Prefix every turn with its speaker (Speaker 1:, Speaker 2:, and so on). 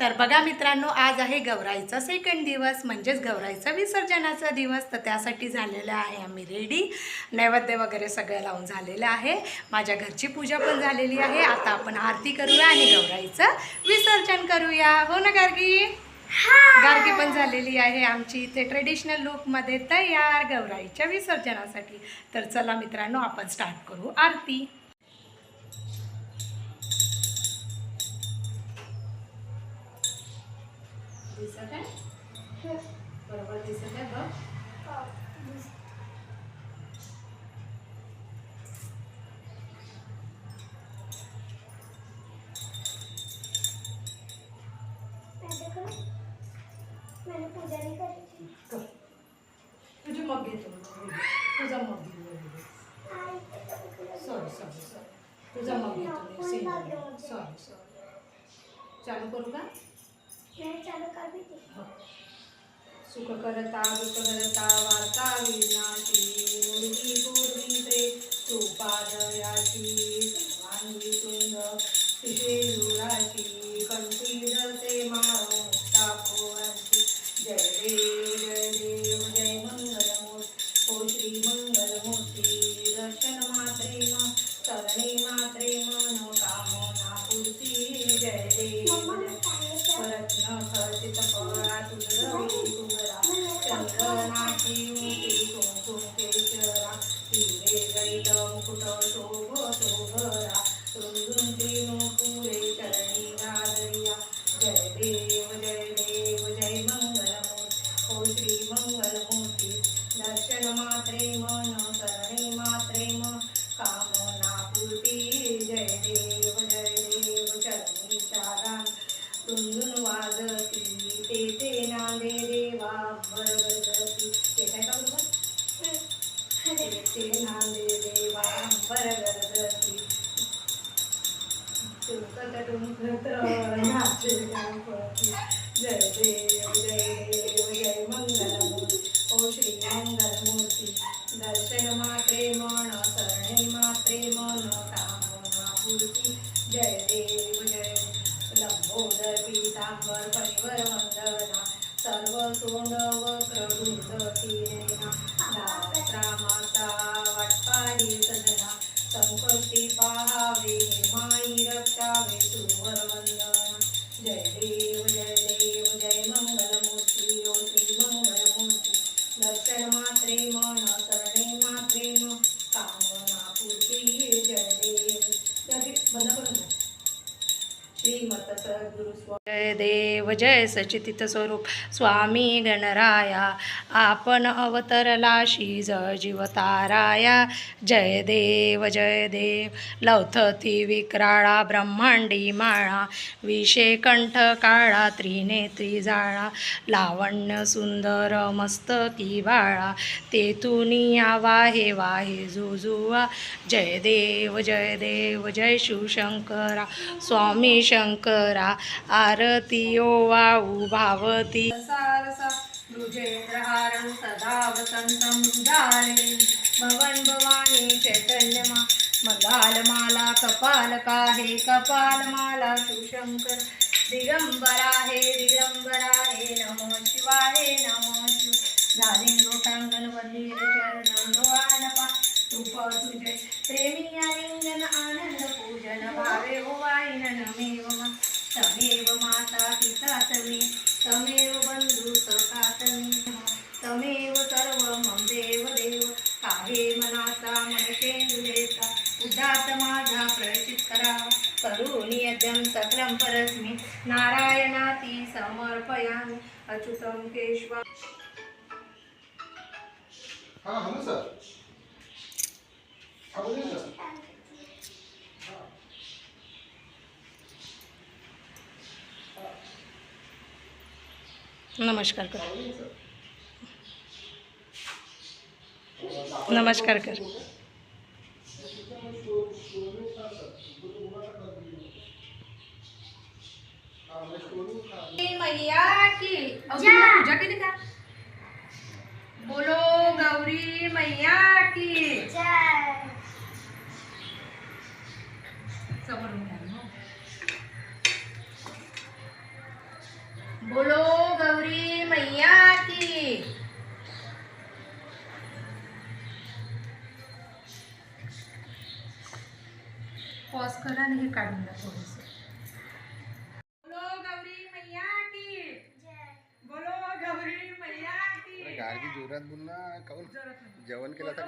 Speaker 1: तर बघा मित्रांनो आज आहे गौराईचा सेकंड दिवस म्हणजेच गौराईचा विसर्जनाचा दिवस. तर त्यासाठी झालेलं आहे आम्ही रेडी नैवेद्य वगैरे सगळं लावून झालेलं आहे. माझ्या घरची पूजा पण झालेली आहे. आता आपण आरती करूया आणि गौराईचं विसर्जन करूया. हो ना गार्गी? गार्गी पण झालेली आहे आमची. इथे ट्रेडिशनल लुकमध्ये तयार गौराईच्या विसर्जनासाठी. तर चला मित्रांनो आपण स्टार्ट करू आरती. दिसत आहे बरोबर दिसत आहे बघ
Speaker 2: मैंने पूजा नहीं करी थी
Speaker 1: कर. तुझी मग घेतो तुझा मग घेतो सॉरी सॉरी सॉरी तुझा मग घेतो सॉरी सॉरी चालू करू का
Speaker 2: मैं चालू कर भी थी
Speaker 1: हो. सुख करता दुख करता वार्ता विनाशी मुलगी पूर्वी कृपादयाची सर्वांगी सुंद तिथे पाहावे माई रक्षावे सुरवर वंदना जय देव जय देव जय मंगलमूर्ती ओ श्री मंगलमूर्ती. दर्शन मात्रे मन करणे मात्रे म कामना पूर्ती जय देव. बंद करून श्रीमत सद्गुरु स्वामी जय देव जय सचितित स्वरूप स्वामी गणराया आपण अवतरला शिज जीवताराया जय देव जय देव लवथती विक्राळा ब्रह्मांडी माळा विषे कंठ काळा त्रिनेत्री जाळा लावण्य सुंदर मस्तकी बाळा तेतुनिया वाहे वाहे जुजुवा जय देव जय देव जय शिवशंकरा स्वामी शंकरा आर ओ वाऊ भावती। सारसा दुजेंद्रहारं सदा वसन्तं भवन भवानी चैतन्यमा मलालमाला कपालका हे कपालमाला सुशंकर। दिगंबरा हे दिगंबरा हे नमो शिवाय नमो शिव। झाले लोटांगण वंदिर चरण डोळानपा तुप तुझे प्रेमी आलिंगन आनंद पूजन भावे हो ओ वाईन नमेव तमेव माता पिता तमे तमेव बंधू सखा तमे. तमेव सर्व मम देव देव काहे मनाचा मनशेंदुलेचा उदात माझा प्रयचित करावा. करुणी यज्ञं सकलं परस्मी. नारायणाती समर्पयामि. अच्युतं केशवा
Speaker 3: हा हॅलो सर हाँ बोलिए ना सर
Speaker 1: नमस्कार कर।
Speaker 3: हाँ बोलिए सर
Speaker 1: नमस्कार कर।
Speaker 3: हाँ मैं स्टोरी था
Speaker 1: मैया की पूजा केली का? बोलो गौरी मैया की?
Speaker 2: जय
Speaker 1: की पॉज करा आणि हे काढून द्या थोडस. बोलो गौरी मैया की.
Speaker 2: जय
Speaker 1: बोलो गौरी मैया की.
Speaker 3: गाडी जोरात बोल ना काऊन
Speaker 1: जोरात म्हणा.
Speaker 3: जेवण केलं तर